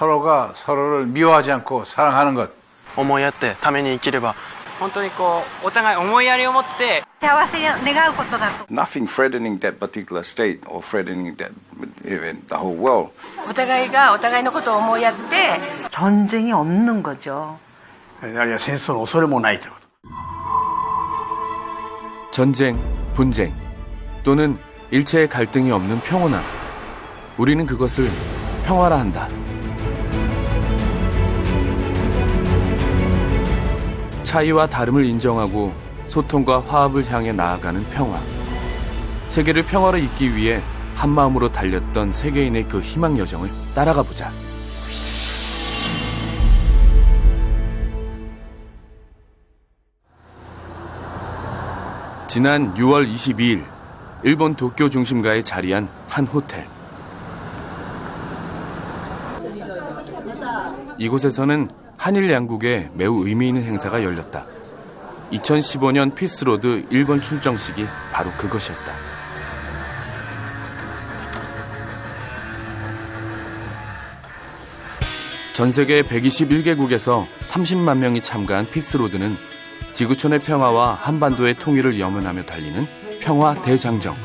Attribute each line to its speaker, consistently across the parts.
Speaker 1: 서로가 서로를 미워하지 않고 사랑하는 것.
Speaker 2: 思いやってために生きれば本当にこうお互い思いやりを持って
Speaker 3: 幸せを願うことだと
Speaker 4: Nothing threatening that particular state or threatening that even the whole world.
Speaker 5: お互いがお互いのことを思いやって
Speaker 6: 전쟁이 없는 거죠.
Speaker 7: あるいは戦争の恐れもないということ
Speaker 8: 전쟁, 분쟁 또는 일체의 갈등이 없는 평온함. 우리는 그것을 평화라 한다. 차이와 다름을 인정하고 소통과 화합을 향해 나아가는 평화. 세계를 평화로 잇기 위해 한 마음으로 달렸던 세계인의 그 희망 여정을 따라가 보자. 지난 6월 22일 일본 도쿄 중심가에 자리한 한 호텔. 이곳에서는 한일 양국의 매우 의미 있는 행사가 열렸다. 2015년 피스로드 일본 출정식이 바로 그것이었다. 전 세계 121개국에서 30만 명이 참가한 피스로드는 지구촌의 평화와 한반도의 통일을 염원하며 달리는 평화 대장정.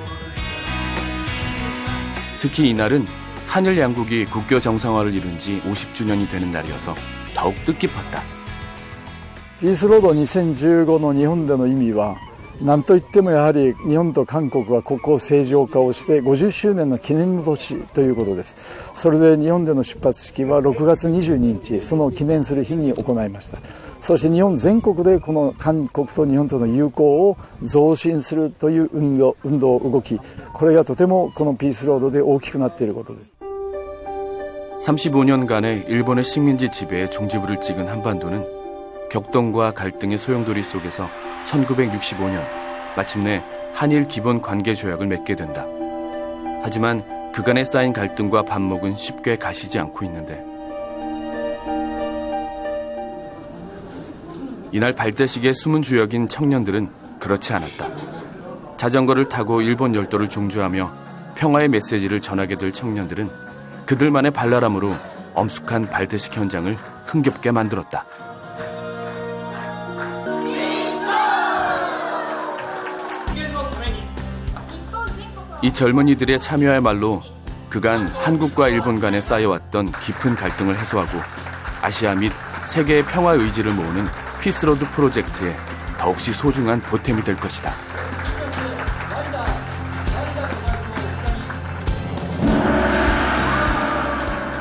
Speaker 8: 특히 이날은 한일 양국이 국교 정상화를 이룬 지 50주년이 되는 날이어서 더욱ス깊었 다.
Speaker 9: 피스 로드2015の日本での意味は何といってもやはり日本と韓国は国交正常化をして50周年の記念の年ということです。それで日本での出発式は6月22日その記念する日に行いました。そして日本全国でこの韓国と日本との友好を増進するという運動運動動き。これがとてもこのピースロードで大きくなっていることです。
Speaker 8: 35년간의 일본의 식민지 지배에 종지부를 찍은 한반도는 격동과 갈등의 소용돌이 속에서 1965년 마침내 한일 기본 관계 조약을 맺게 된다. 하지만 그간에 쌓인 갈등과 반목은 쉽게 가시지 않고 있는데 이날 발대식의 숨은 주역인 청년들은 그렇지 않았다. 자전거를 타고 일본 열도를 종주하며 평화의 메시지를 전하게 될 청년들은 그들만의 발랄함으로 엄숙한 발대식 현장을 흥겹게 만들었다. 이 젊은이들의 참여야말로 그간 한국과 일본 간에 쌓여왔던 깊은 갈등을 해소하고 아시아 및 세계의 평화 의지를 모으는 피스로드 프로젝트에 더없이 소중한 보탬이 될 것이다.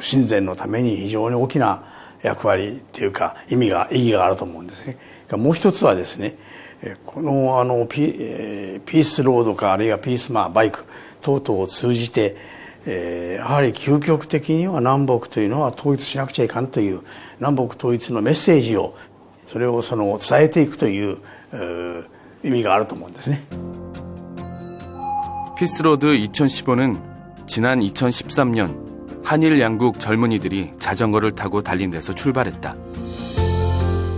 Speaker 7: 親善のために非常に大きな役割っていうか意味が意義があると思うんですね。もう一つはですねえーこのあのピ,、えーピースロードかあるいはピースマーバイク等々を通じて、えーやはり究極的には南北というのは統一しなくちゃいかんという南北統一のメッセージをそれをその伝えていくというえー意味があると思うんですね。
Speaker 8: 피스로드 2015는 지난 2013년 한일 양국 젊은이들이 자전거를 타고 달린 데서 출발했다.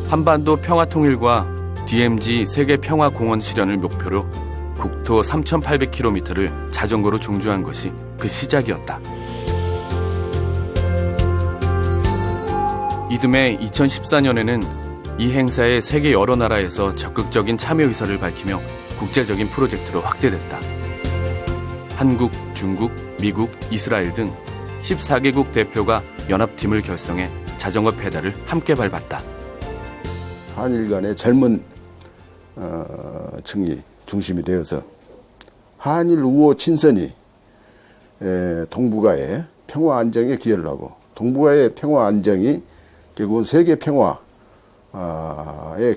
Speaker 8: 한반도 평화 통일과 DMZ 세계 평화 공원 실현을 목표로 국토 3,800km를 자전거로 종주한 것이 그 시작이었다. 이듬해 2014년에는 이 행사에 세계 여러 나라에서 적극적인 참여 의사를 밝히며 국제적인 프로젝트로 확대됐다. 한국, 중국, 미국, 이스라엘 등 14개국 대표가 연합팀을 결성해 자전거 페달을 함께 밟았다.
Speaker 10: 한일 간의 젊은 어, 층이 중심이 되어서 한일 우호 친선이 에, 동북아의 평화 안정에 기여를 하고 동북아의 평화 안정이 결국은 세계 평화에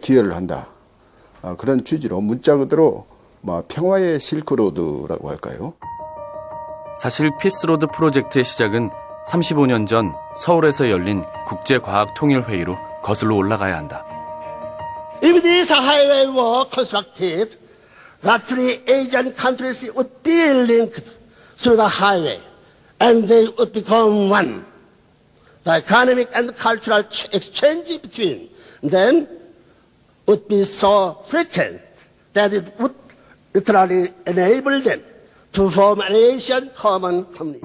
Speaker 10: 기여를 한다. 아, 그런 취지로 문자 그대로 뭐 평화의 실크로드라고 할까요?
Speaker 8: 사실 피스로드 프로젝트의 시작은 35년 전 서울에서 열린 국제과학통일회의로 거슬러 올라가야 한다.
Speaker 11: If this highway were constructed, three Asian countries would be linked through the highway, and they would become one. The economic and cultural ch- exchange between them would be so frequent that it would literally enable them common community.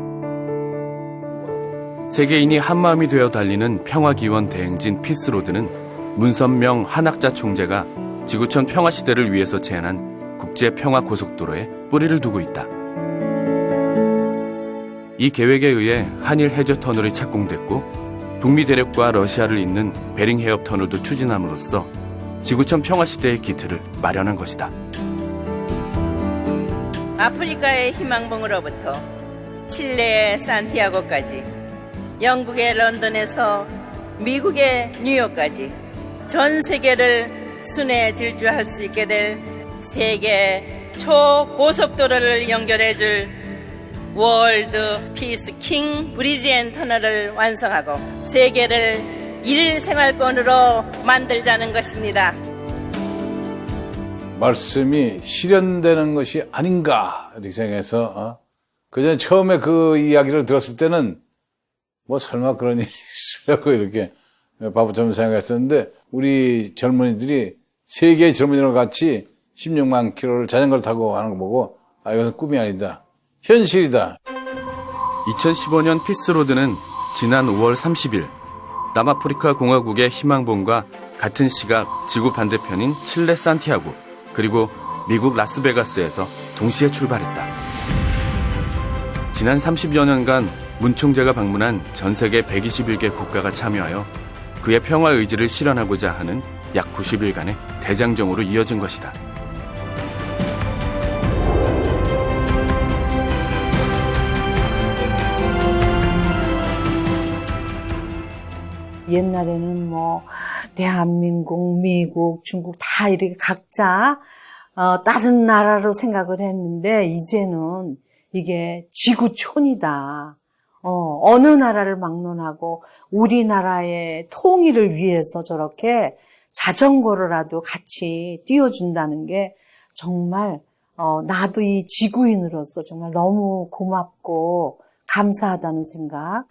Speaker 8: 세계인이 한마음이 되어 달리는 평화기원 대행진 피스로드는 문선명 한학자 총재가 지구촌 평화시대를 위해서 제안한 국제평화고속도로에 뿌리를 두고 있다. 이 계획에 의해 한일 해저 터널이 착공됐고 북미 대륙과 러시아를 잇는 베링 해협 터널도 추진함으로써 지구촌 평화시대의 기틀을 마련한 것이다.
Speaker 5: 아프리카의 희망봉으로부터 칠레의 산티아고까지 영국의 런던에서 미국의 뉴욕까지 전 세계를 순회 질주할 수 있게 될 세계 초고속도로를 연결해 줄 월드 피스 킹 브리지 앤 터널을 완성하고 세계를 일생활권으로 만들자는 것입니다.
Speaker 1: 말씀이 실현되는 것이 아닌가 이렇게 생각해서 어? 그전 처음에 그 이야기를 들었을 때는 뭐 설마 그런 일이 있으려고 이렇게 바보처럼 생각했었는데 우리 젊은이들이 세계의 젊은이랑 같이 16만 킬로를 자전거를 타고 하는 거 보고 아 이것은 꿈이 아니다 현실이다
Speaker 8: 2015년 피스로드는 지난 5월 30일 남아프리카 공화국의 희망봉과 같은 시각 지구 반대편인 칠레 산티아고 그리고 미국 라스베가스에서 동시에 출발했다. 지난 30여 년간 문 총재가 방문한 전 세계 121개 국가가 참여하여 그의 평화 의지를 실현하고자 하는 약 90일간의 대장정으로 이어진 것이다.
Speaker 6: 옛날에는 뭐 대한민국, 미국, 중국 다 이렇게 각자 어, 다른 나라로 생각을 했는데 이제는 이게 지구촌이다. 어, 어느 나라를 막론하고 우리나라의 통일을 위해서 저렇게 자전거로라도 같이 띄워준다는 게 정말 어, 나도 이 지구인으로서 정말 너무 고맙고 감사하다는 생각.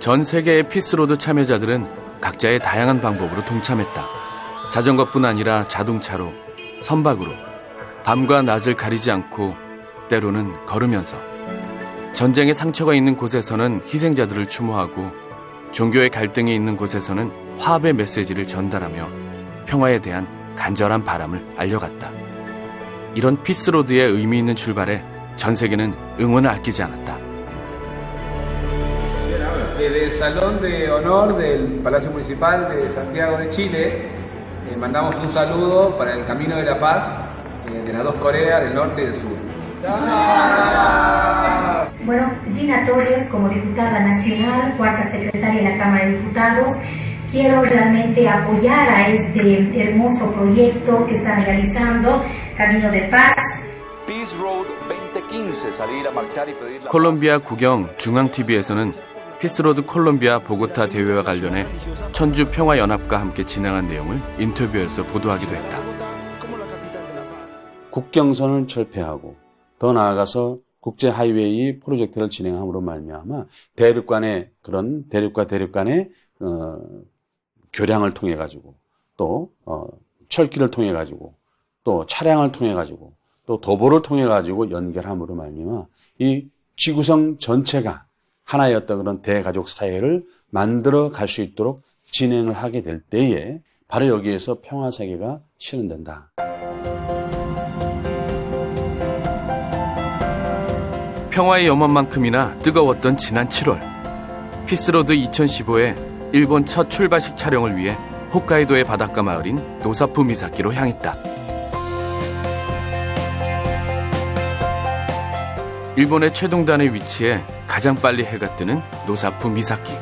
Speaker 8: 전 세계의 피스로드 참여자들은 각자의 다양한 방법으로 동참했다. 자전거뿐 아니라 자동차로, 선박으로, 밤과 낮을 가리지 않고 때로는 걸으면서 전쟁의 상처가 있는 곳에서는 희생자들을 추모하고 종교의 갈등이 있는 곳에서는 화합의 메시지를 전달하며 평화에 대한 간절한 바람을 알려갔다. 이런 피스로드의 의미 있는 출발에 전 세계는 응원을 아끼지 않았다.
Speaker 12: Desde el Salón de Honor del Palacio Municipal de Santiago de Chile, eh, mandamos un saludo para el Camino de la Paz eh, de las dos Coreas, del norte y del sur.
Speaker 3: Bueno, Gina Torres, como diputada nacional, cuarta secretaria de la Cámara de Diputados, quiero realmente apoyar a este hermoso proyecto que están realizando, Camino de Paz.
Speaker 13: Peace Road 2015, salir a marchar y pedir la
Speaker 8: 콜롬비아 국영 중앙TV에서는 피스로드 콜롬비아 보고타 대회와 관련해 천주 평화연합과 함께 진행한 내용을 인터뷰에서 보도하기도 했다.
Speaker 14: 국경선을 철폐하고 더 나아가서 국제 하이웨이 프로젝트를 진행함으로 말미암아 대륙 간의 그런 대륙과 대륙 간의 어, 교량을 통해 가지고 또 어, 철길을 통해 가지고 또 차량을 통해 가지고 또 도보를 통해 가지고 연결함으로 말미암아 이 지구성 전체가 하나의 어떤 그런 대가족 사회를 만들어 갈 수 있도록 진행을 하게 될 때에 바로 여기에서 평화 세계가 실현된다.
Speaker 8: 평화의 염원만큼이나 뜨거웠던 지난 7월 피스로드 2015의 일본 첫 출발식 촬영을 위해 홋카이도의 바닷가 마을인 노사푸 미사키로 향했다. 일본의 최동단에 위치해 가장 빨리 해가 뜨는 노사푸 미사키.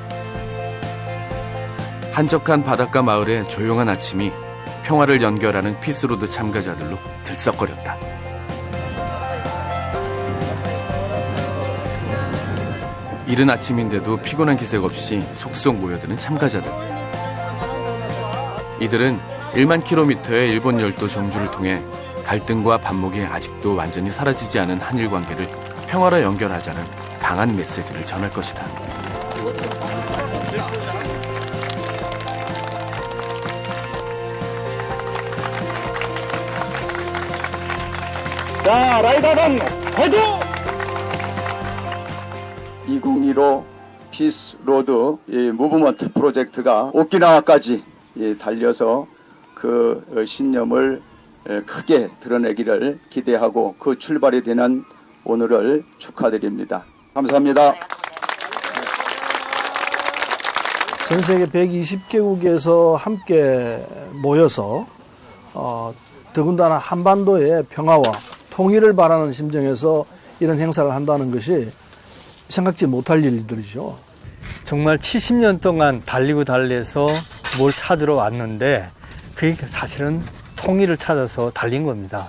Speaker 8: 한적한 바닷가 마을의 조용한 아침이 평화를 연결하는 피스로드 참가자들로 들썩거렸다. 이른 아침인데도 피곤한 기색 없이 속속 모여드는 참가자들. 이들은 1만 킬로미터의 일본 열도 정주를 통해 갈등과 반목이 아직도 완전히 사라지지 않은 한일 관계를 평화로 연결하자는 강한 메시지를 전할 것이다.
Speaker 15: 자, 라이더단 화이팅! 2015 피스 로드 이 무브먼트 프로젝트가 오키나와까지 이 달려서 그 어, 신념을 에, 크게 드러내기를 기대하고 그 출발이 되는 오늘을 축하드립니다. 감사합니다.
Speaker 16: 전 세계 120개국에서 함께 모여서 어, 더군다나 한반도의 평화와 통일을 바라는 심정에서 이런 행사를 한다는 것이 생각지 못할 일들이죠.
Speaker 17: 정말 70년 동안 달리고 달려서 뭘 찾으러 왔는데 그게 사실은 통일을 찾아서 달린 겁니다.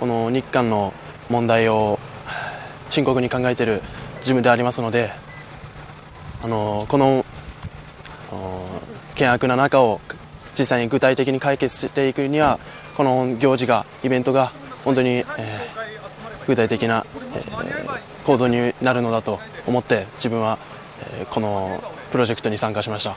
Speaker 2: この日韓の問題を深刻に考えている事務でありますのであのこの険悪な中を実際に具体的に解決していくにはこの行事がイベントが本当に、えー具体的な、えー行動になるのだと思って自分は、えーこのプロジェクトに参加しました。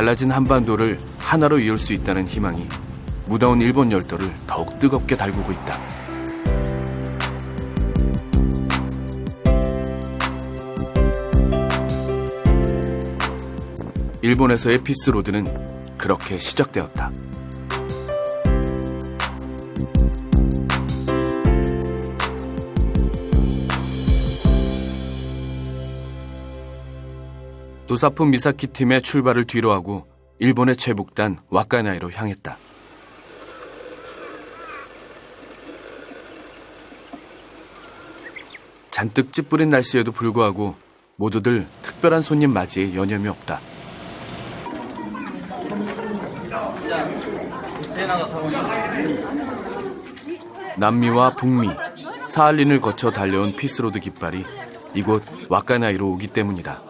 Speaker 8: 갈라진 한반도를 하나로 이을 수 있다는 희망이 무더운 일본 열도를 더욱 뜨겁게 달구고 있다. 일본에서의 피스로드는 그렇게 시작되었다. 노사프 미사키 팀의 출발을 뒤로하고 일본의 최북단 와카나이로 향했다. 잔뜩 찌뿌린 날씨에도 불구하고 모두들 특별한 손님 맞이에 여념이 없다. 남미와 북미, 사할린을 거쳐 달려온 피스로드 깃발이 이곳 와카나이로 오기 때문이다.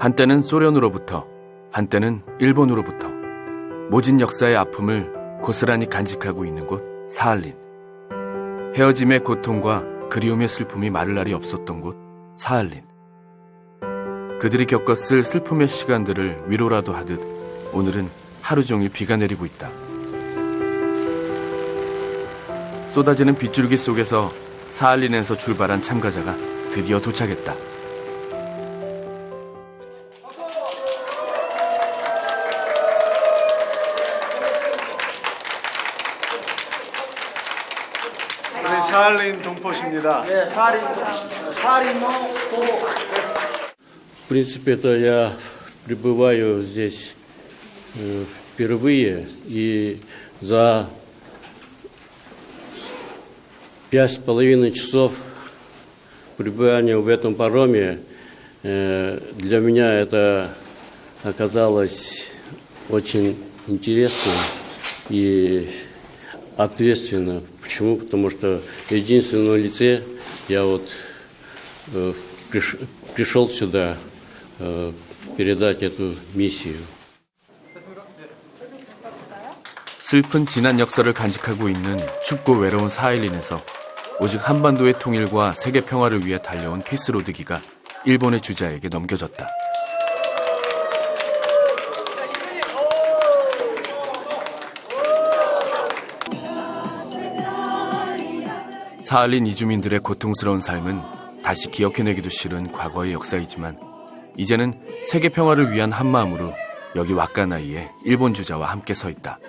Speaker 8: 한때는 소련으로부터, 한때는 일본으로부터. 모진 역사의 아픔을 고스란히 간직하고 있는 곳 사할린. 헤어짐의 고통과 그리움의 슬픔이 마를 날이 없었던 곳 사할린. 그들이 겪었을 슬픔의 시간들을 위로라도 하듯 오늘은 하루 종일 비가 내리고 있다. 쏟아지는 빗줄기 속에서 사할린에서 출발한 참가자가 드디어 도착했다.
Speaker 18: 우리 샤알린 동포십니다.
Speaker 19: 네, 사린, 사린
Speaker 20: В принципе-то я пребываю здесь э, впервые, и за пять с половиной часов пребывания в этом пароме э, для меня это оказалось очень интересно и ответственно. Почему? Потому что в единственном лице я вот э, приш- пришел сюда э, передать эту миссию.
Speaker 8: 슬픈 지난 역사를 간직하고 있는 춥고 외로운 사할린에서 오직 한반도의 통일과 세계 평화를 위해 달려온 피스로드기가 일본의 주자에게 넘겨졌다. 사할린 이주민들의 고통스러운 삶은 다시 기억해내기도 싫은 과거의 역사이지만 이제는 세계 평화를 위한 한 마음으로 여기 왁가나이에 일본 주자와 함께 서 있다.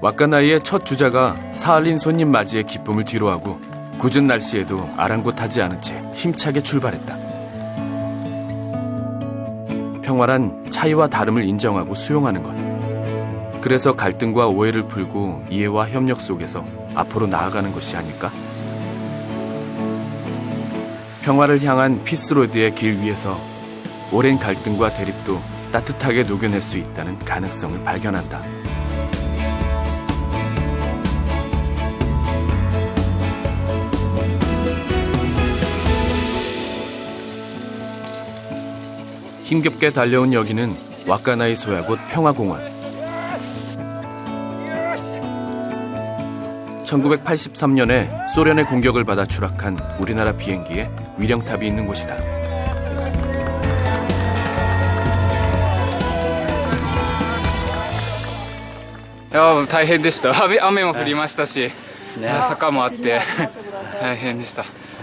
Speaker 8: 왁가나이의 첫 주자가 사할린 손님 맞이의 기쁨을 뒤로하고 굳은 날씨에도 아랑곳하지 않은 채 힘차게 출발했다. 평화란 차이와 다름을 인정하고 수용하는 것. 그래서 갈등과 오해를 풀고 이해와 협력 속에서 앞으로 나아가는 것이 아닐까? 평화를 향한 피스로드의 길 위에서 오랜 갈등과 대립도 따뜻하게 녹여낼 수 있다는 가능성을 발견한다. 힘겹게 달려온 여기는 왁가나이 소야곳 평화공원. 1983년에 소련의 공격을 받아 추락한 우리나라 비행기에 위령탑이 있는 곳이다.
Speaker 3: いや大変でした雨雨も降りましたし、いや坂もあって大変でした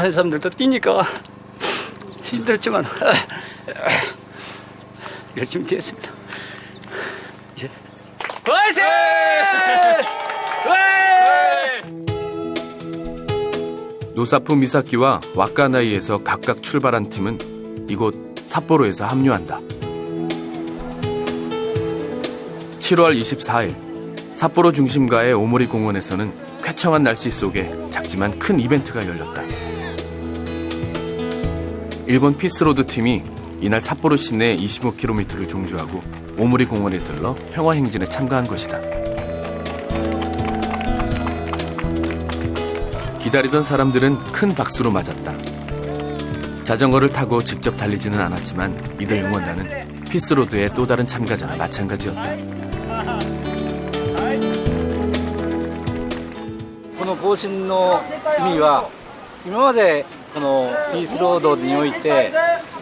Speaker 21: 다른 사람들도 뛰니까 힘들었지만 열심히 뛰었습니다. 예. 화이팅!
Speaker 8: 노사프 미사키와 왁가나이에서 각각 출발한 팀은 이곳 삿포로에서 합류한다. 7월 24일 삿포로 중심가의 오모리 공원에서는 쾌청한 날씨 속에 작지만 큰 이벤트가 열렸다. 일본 피스로드 팀이 이날 삿포로 시내 25km를 종주하고 오모리 공원에 들러 평화 행진에 참가한 것이다. 기다리던 사람들은 큰 박수로 맞았다. 자전거를 타고 직접 달리지는 않았지만 이들 응원단은 피스로드의 또 다른 참가자나 마찬가지였다.
Speaker 22: この行進の意味は今まで このピースロードにおいて、えー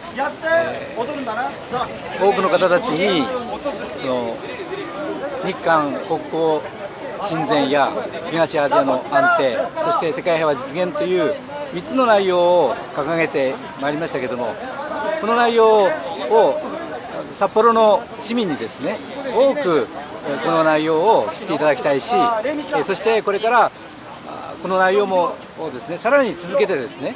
Speaker 22: 多くの方たちにその日韓国交親善や東アジアの安定そして世界平和実現という3つの内容を掲げてまいりましたけどもこの内容を札幌の市民にですね多くこの内容を知っていただきたいし、そしてこれからこの内容もですねさらに続けてですね、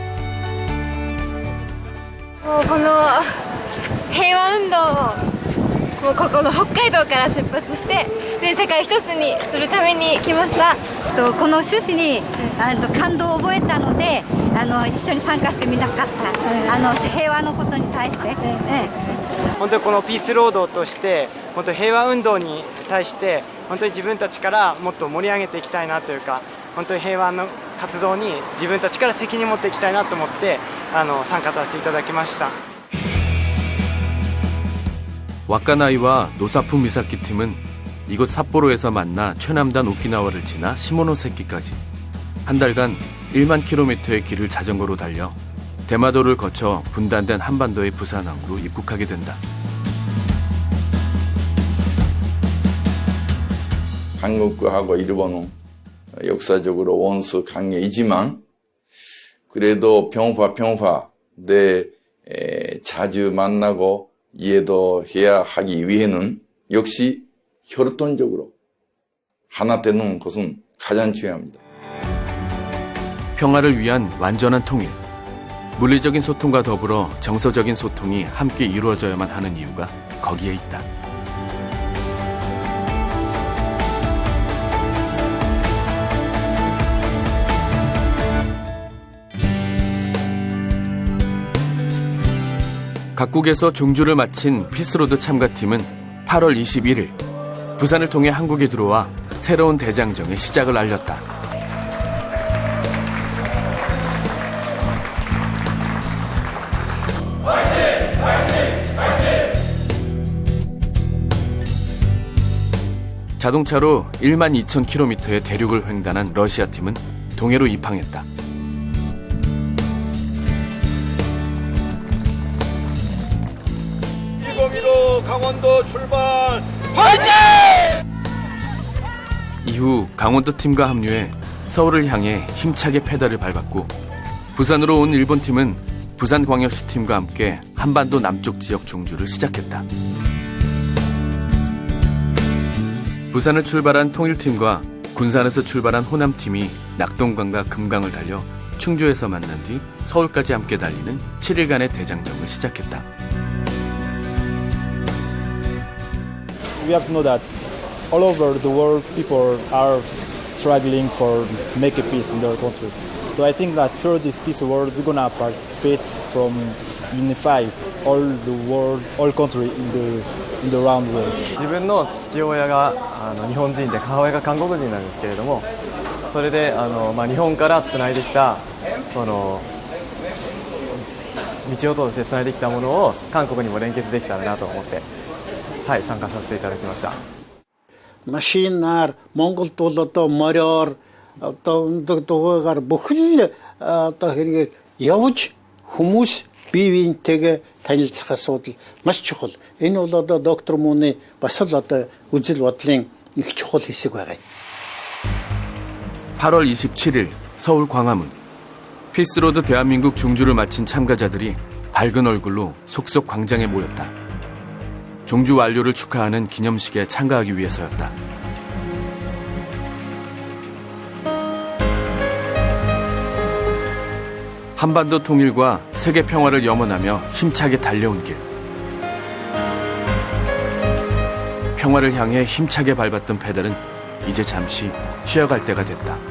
Speaker 23: もうこの平和運動をもうここの北海道から出発してで世界一つにするために来ました。
Speaker 24: とこの趣旨にあの感動を覚えたのであの一緒に参加してみなかった、あの平和のことに対して、ええ。
Speaker 25: 本当にこのピースロードとして本当に平和運動に対して本当に自分たちからもっと盛り上げていきたいなというか本当に平和の活動に自分たちから責任を持っていきたいなと思って あの参加させていただきました。
Speaker 8: 와카나이와 노사품 미사키 팀은 이곳 삿포로에서 만나 최남단 오키나와를 지나 시모노세키까지 한 달간 1만 킬로미터의 길을 자전거로 달려 대마도를 거쳐 분단된 한반도의 부산항으로 입국하게 된다.
Speaker 26: 한국하고 일본은 역사적으로 원수 관계이지만 그래도 평화 평화 내 에, 자주 만나고 이해도 해야 하기 위해는 역시 혈통적으로 하나 되는 것은 가장 중요합니다.
Speaker 8: 평화를 위한 완전한 통일. 물리적인 소통과 더불어 정서적인 소통이 함께 이루어져야만 하는 이유가 거기에 있다. 각국에서 종주를 마친 피스로드 참가팀은 8월 21일 부산을 통해 한국에 들어와 새로운 대장정의 시작을 알렸다. 자동차로 1만 2천 킬로미터의 대륙을 횡단한 러시아 팀은 동해로 입항했다.
Speaker 27: 강원도 출발 파이팅!
Speaker 8: 이후 강원도 팀과 합류해 서울을 향해 힘차게 페달을 밟았고 부산으로 온 일본 팀은 부산광역시 팀과 함께 한반도 남쪽 지역 종주를 시작했다. 부산을 출발한 통일팀과 군산에서 출발한 호남팀이 낙동강과 금강을 달려 충주에서 만난 뒤 서울까지 함께 달리는 7일간의 대장정을 시작했다.
Speaker 28: We have to know that all over the world people are struggling for make a peace in their country. So I think that through this peace world we're gonna participate from unify all the world, all country in the in the round world.
Speaker 29: 自分の父親があの日本人で母親が韓国人なんですけれどもそれであの、まあ、日本からつないできたその道を通してつないできたものを韓国にも連結できたらなと思って、はい、参加させていただきました。
Speaker 30: машинаар Монголд бол одоо мориор одоо өндөр дугаагаар бүхэл одоо хэрэгээр явж хүмүүс бие биентэйгээ танилцах асуудал маш чухал. Энэ бол одоо доктор Мууны бас л одоо үжил бодлын их чухал хэсэг байгаа.
Speaker 8: 8월 27일 서울 광화문 피스로드 대한민국 종주를 마친 참가자들이 밝은 얼굴로 속속 광장에 모였다. 종주 완료를 축하하는 기념식에 참가하기 위해서였다. 한반도 통일과 세계 평화를 염원하며 힘차게 달려온 길. 평화를 향해 힘차게 밟았던 페달은 이제 잠시 쉬어갈 때가 됐다.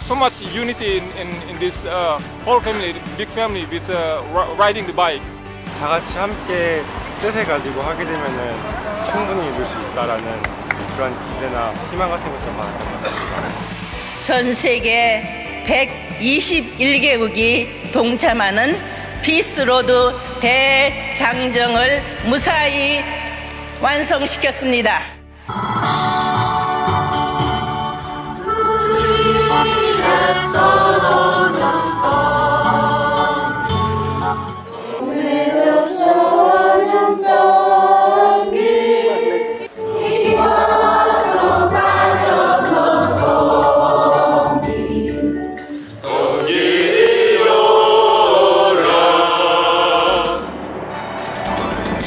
Speaker 31: so much unity in, in, in this uh, whole family big family with uh, ri- riding the bike
Speaker 32: 다 같이 함께 뜻을 가지고 하게 되면은 충분히 이룰 수 있다라는 그런 기대나 희망 같은 걸좀 받았던 것 같습니다.
Speaker 5: 전 세계 121개국이 동참하는 피스로드 대장정을 무사히 완성시켰습니다.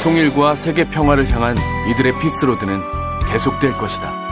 Speaker 8: 통일과 세계 평화를 향한 이들의 피스로드는 계속될 것이다.